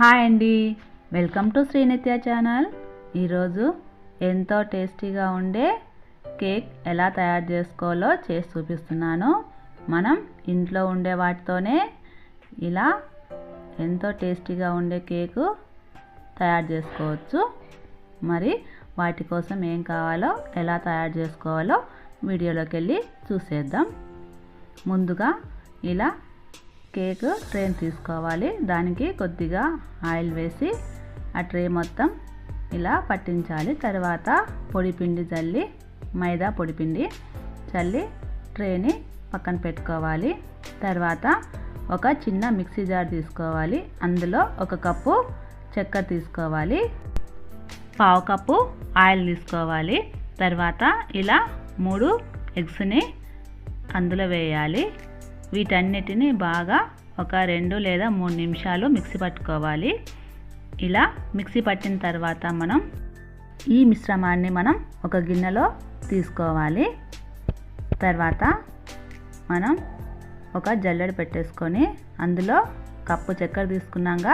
Hi అండి. Welcome to Srinithya channel. ఈరోజు ఎంతో టేస్టీగా ఉండే కేక్ ఎలా తయారు చేసుకోవాలో చేసి చూపిస్తున్నాను. మనం ఇంట్లో ఉండే వాటితోనే ఇలా ఎంతో టేస్టీగా ఉండే కేకు తయారు చేసుకోవచ్చు. మరి వాటి కోసం ఏం కావాలో ఎలా తయారు చేసుకోవాలో వీడియోలోకి వెళ్ళి చూసేద్దాం. ముందుగా ఇలా కేక్ ట్రేని తీసుకోవాలి. దానికి కొద్దిగా ఆయిల్ వేసి ఆ ట్రే మొత్తం ఇలా పట్టించాలి. తర్వాత పొడిపిండి చల్లి మైదా పొడిపిండి చల్లి ట్రేని పక్కన పెట్టుకోవాలి. తర్వాత ఒక చిన్న మిక్సీ జార్ తీసుకోవాలి. అందులో ఒక కప్పు చక్కెర తీసుకోవాలి. పావు కప్పు ఆయిల్ తీసుకోవాలి. తర్వాత ఇలా మూడు ఎగ్స్ని అందులో వేయాలి. వీటన్నిటిని బాగా ఒక రెండు లేదా మూడు నిమిషాలు మిక్సీ పట్టుకోవాలి. ఇలా మిక్సీ పట్టిన తర్వాత మనం ఈ మిశ్రమాన్ని మనం ఒక గిన్నెలో తీసుకోవాలి. తర్వాత మనం ఒక జల్లెడ పెట్టేసుకొని అందులో కప్పు చక్కెర తీసుకున్నాక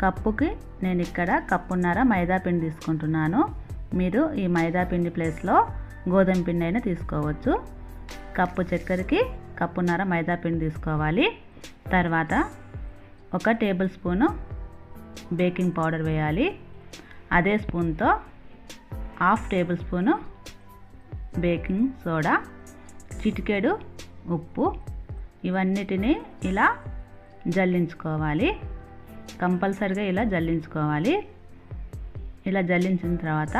కప్పుకి నేను ఇక్కడ కప్పున్నర మైదా పిండి తీసుకుంటున్నాను. మీరు ఈ మైదా పిండి ప్లేస్లో గోధుమ పిండి అయినా తీసుకోవచ్చు. కప్పు చక్కెరకి కప్పున్నర మైదా పిండి తీసుకోవాలి. తర్వాత ఒక టేబుల్ స్పూను బేకింగ్ పౌడర్ వేయాలి. అదే స్పూన్తో half tablespoon baking soda చిటికెడు ఉప్పు ఇవన్నిటిని ఇలా జల్లించుకోవాలి. కంపల్సరిగా ఇలా జల్లించుకోవాలి. ఇలా జల్లించిన తర్వాత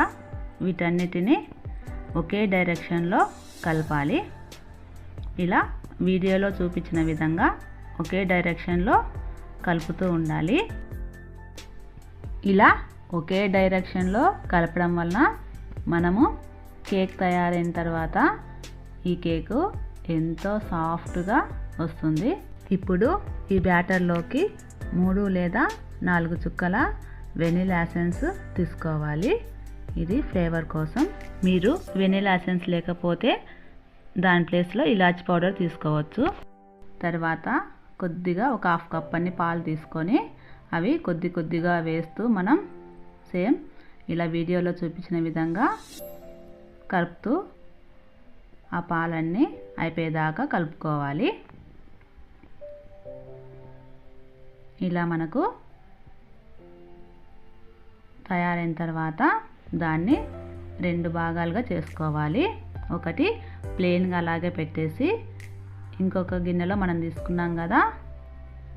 వీటన్నిటిని ఒకే డైరెక్షన్లో కలపాలి. ఇలా వీడియోలో చూపించిన విధంగా ఒకే డైరెక్షన్లో కలుపుతూ ఉండాలి. ఇలా ఒకే డైరెక్షన్లో కలపడం వలన మనము కేక్ తయారైన తర్వాత ఈ కేకు ఎంతో సాఫ్ట్గా వస్తుంది. ఇప్పుడు ఈ బ్యాటర్లోకి మూడు లేదా నాలుగు చుక్కల వెనిలాసెన్స్ తీసుకోవాలి. ఇది ఫ్లేవర్ కోసం. మీరు వెనిలాసెన్స్ లేకపోతే దాని ప్లేస్లో ఇలాచి పౌడర్ తీసుకోవచ్చు. తర్వాత కొద్దిగా ఒక హాఫ్ కప్ అన్ని పాలు తీసుకొని అవి కొద్ది కొద్దిగా వేస్తూ మనం సేమ్ ఇలా వీడియోలో చూపించిన విధంగా కలుపుతూ ఆ పాలన్నీ అయిపోయేదాకా కలుపుకోవాలి. ఇలా మనకు తయారైన తర్వాత దాన్ని రెండు భాగాలుగా చేసుకోవాలి. ఒకటి ప్లెయిన్గా అలాగే పెట్టేసి ఇంకొక గిన్నెలో మనం తీసుకున్నాం కదా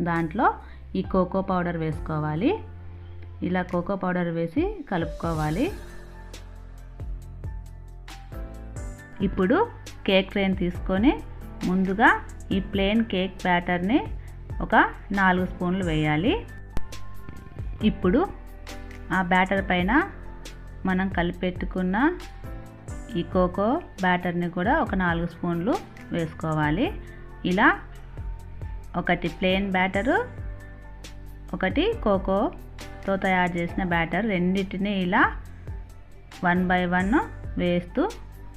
దాంట్లో ఈ కోకో పౌడర్ వేసుకోవాలి. ఇలా కోకో పౌడర్ వేసి కలుపుకోవాలి. ఇప్పుడు కేక్ ట్రైన్ తీసుకొని ముందుగా ఈ ప్లెయిన్ కేక్ బ్యాటర్ని ఒక నాలుగు స్పూన్లు వేయాలి. ఇప్పుడు ఆ బ్యాటర్ పైన మనం కలిపెట్టుకున్న ఈ కోకో బ్యాటర్ని కూడా ఒక నాలుగు స్పూన్లు వేసుకోవాలి. ఇలా ఒకటి ప్లెయిన్ బ్యాటరు ఒకటి కోకోతో తయారు చేసిన బ్యాటర్. రెండింటిని ఇలా వన్ బై వన్ వేస్తూ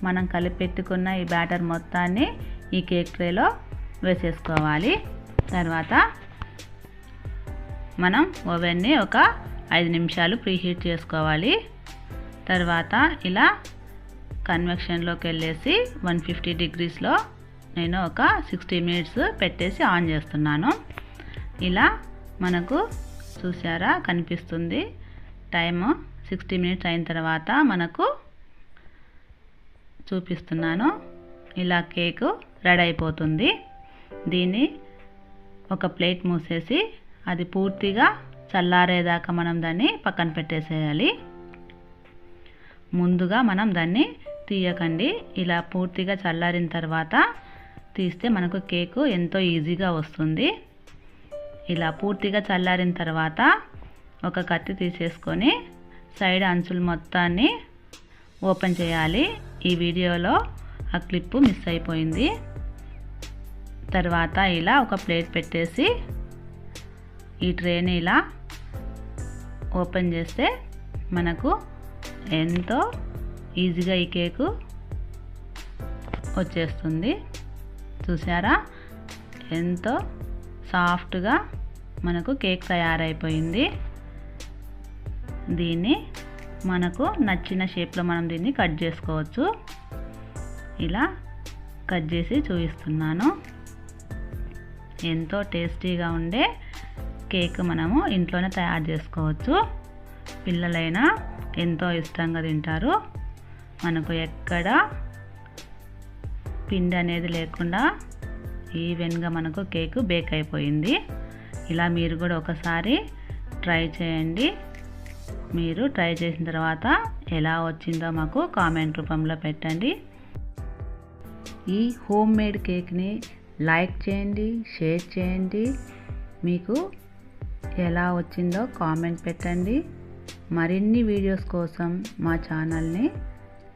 మనం కలిపెట్టుకున్న ఈ బ్యాటర్ మొత్తాన్ని ఈ కేక్ ట్రేలో వేసేసుకోవాలి. తర్వాత మనం ఓవెన్ని ఒక ఐదు నిమిషాలు ప్రీహీట్ చేసుకోవాలి. తర్వాత ఇలా కన్వెక్షన్లోకి వెళ్ళేసి వన్ ఫిఫ్టీ డిగ్రీస్లో నేను ఒక సిక్స్టీ మినిట్స్ పెట్టేసి ఆన్ చేస్తున్నాను. ఇలా మనకు చూసారా కనిపిస్తుంది. టైము సిక్స్టీ మినిట్స్ అయిన తర్వాత మనకు చూపిస్తున్నాను. ఇలా కేకు రెడీ అయిపోతుంది. దీన్ని ఒక ప్లేట్ మూసేసి అది పూర్తిగా చల్లారేదాకా మనం దాన్ని పక్కన పెట్టేసేయాలి. ముందుగా మనం దాన్ని తీయకండి. ఇలా పూర్తిగా చల్లారిన తర్వాత తీస్తే మనకు కేకు ఎంతో ఈజీగా వస్తుంది. ఇలా పూర్తిగా చల్లారిన తర్వాత ఒక కత్తి తీసేసుకొని సైడ్ అంచులు మొత్తాన్ని ఓపెన్ చేయాలి. ఈ వీడియోలో ఆ క్లిప్పు మిస్ అయిపోయింది. తర్వాత ఇలా ఒక ప్లేట్ పెట్టేసి ఈ ట్రేని ఇలా ఓపెన్ చేస్తే మనకు ఎంతో ఈజీగా ఈ కేకు వచ్చేస్తుంది. చూసారా ఎంతో సాఫ్ట్గా మనకు కేక్ తయారైపోయింది. దీన్ని మనకు నచ్చిన షేప్లో మనం దీన్ని కట్ చేసుకోవచ్చు. ఇలా కట్ చేసి చూపిస్తున్నాను. ఎంతో టేస్టీగా ఉండే కేక్ మనము ఇంట్లోనే తయారు చేసుకోవచ్చు. పిల్లలైనా ఎంతో ఇష్టంగా తింటారు. మనకు ఎక్కడ పిండి అనేది లేకుండా ఈవెన్గా మనకు కేక్ బేక్ అయిపోయింది. ఇలా మీరు కూడా ఒకసారి ట్రై చేయండి. మీరు ట్రై చేసిన తర్వాత ఎలా వచ్చిందో మాకు కామెంట్ రూపంలో పెట్టండి. ఈ హోమ్ మేడ్ కేక్ని లైక్ చేయండి షేర్ చేయండి. మీకు ఎలా వచ్చిందో కామెంట్ పెట్టండి. మరిన్ని వీడియోస్ కోసం మా ఛానల్ని